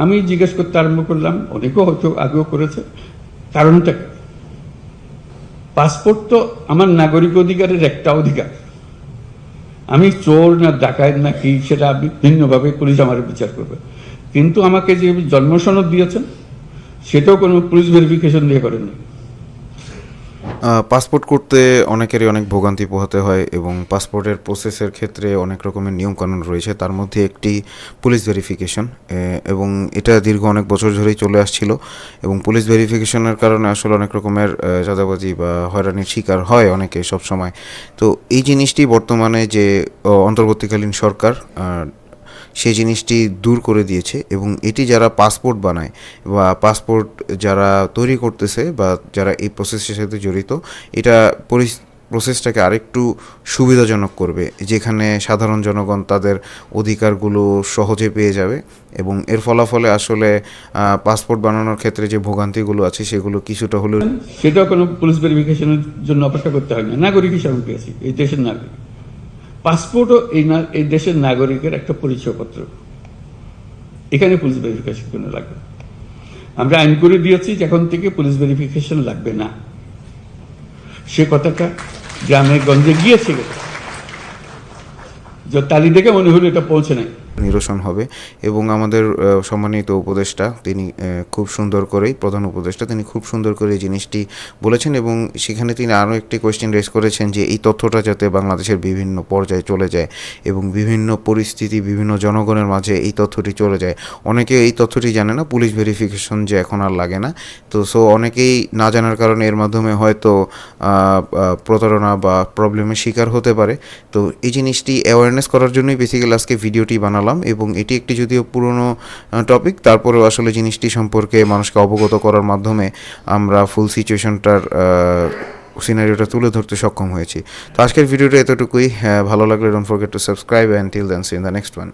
আমি জিজ্ঞেস করতে আরম্ভ করলাম অনেকেও হয়তো আগেও করেছে। কারণটা? পাসপোর্ট তো আমার নাগরিক অধিকারের একটা অধিকার। আমি চোর না ডাকায় না কি সেটা ভিন্নভাবে পুলিশ আমার বিচার করবে। কিন্তু আমাকে যে জন্মসনদ দিয়েছেন সেটাও কোনো পুলিশ ভেরিফিকেশন দিয়ে করেননি। আহ, পাসপোর্ট করতে অনেকেরই অনেক ভোগান্তি পোহাতে হয় এবং পাসপোর্টের প্রসেসের ক্ষেত্রে অনেক রকমের নিয়মকানুন রয়েছে। তার মধ্যে একটি পুলিশ ভেরিফিকেশন এবং এটা দীর্ঘ অনেক বছর ধরেই চলে আসছিল এবং পুলিশ ভেরিফিকেশনের কারণে আসলে অনেক রকমের চাঁদাবাজি বা হয়রানির শিকার হয় অনেকে সব সময় তো এই জিনিসটি বর্তমানে যে অন্তর্বর্তীকালীন সরকার সেই জিনিসটি দূর করে দিয়েছে এবং এটি যারা পাসপোর্ট বানায় বা পাসপোর্ট যারা তৈরি করতেছে বা যারা এই প্রসেসের সাথে জড়িত, এটা পরিস- প্রসেসটাকে আরেকটু সুবিধাজনক করবে, যেখানে সাধারণ জনগণ তাদের অধিকারগুলো সহজে পেয়ে যাবে এবং এর ফলাফলে আসলে পাসপোর্ট বানানোর ক্ষেত্রে যে ভোগান্তিগুলো আছে সেগুলো কিছুটা হলেও সেটাও কোনো পুলিশ ভেরিফিকেশনের জন্য অপেক্ষা করতে হয় না। নাগরিক হিসাবে পেয়েছি, এই দেশের নাগরিক। পাসপোর্টও এই না এই দেশের নাগরিকের একটা পরিচয়পত্র। এখানে পুলিশ ভেরিফিকেশন কেন লাগবে? আমরা আইন করে দিয়েছি যে এখন থেকে পুলিশ ভেরিফিকেশন লাগবে না। সে কথাটা গ্রামে গঞ্জে গিয়েছে যে তালি দেখে মনে হলো এটা পৌঁছে নাই। নিরসন হবে এবং আমাদের সম্মানিত উপদেষ্টা, তিনি খুব সুন্দর করেই, প্রধান উপদেষ্টা, তিনি খুব সুন্দর করে এই জিনিসটি বলেছেন এবং সেখানে তিনি আরও একটি কোয়েশ্চেন রেজ করেছেন যে এই তথ্যটা যাতে বাংলাদেশের বিভিন্ন পর্যায়ে চলে যায় এবং বিভিন্ন পরিস্থিতি, বিভিন্ন জনগণের মাঝে এই তথ্যটি চলে যায়। অনেকে এই তথ্যটি জানে না, পুলিশ ভেরিফিকেশন যে এখন আর লাগে না। তো সো অনেকেই না জানার কারণে এর মাধ্যমে হয়তো প্রতারণা বা প্রবলেমের শিকার হতে পারে। তো এই জিনিসটি অ্যাওয়ারনেস করার জন্যই বেসিক্যালি আজকে ভিডিওটি বানালাম। এবং এটি একটি যদিও পুরনো টপিক তারপরেও আসলে জিনিসটি সম্পর্কে মানুষকে অবগত করার মাধ্যমে আমরা ফুল সিচুয়েশনটার সিনারিওটা তুলে ধরতে সক্ষম হয়েছি। তো আজকের ভিডিওটা এতটুকুই ভালো লাগলে don't forget to subscribe and till then see in the next one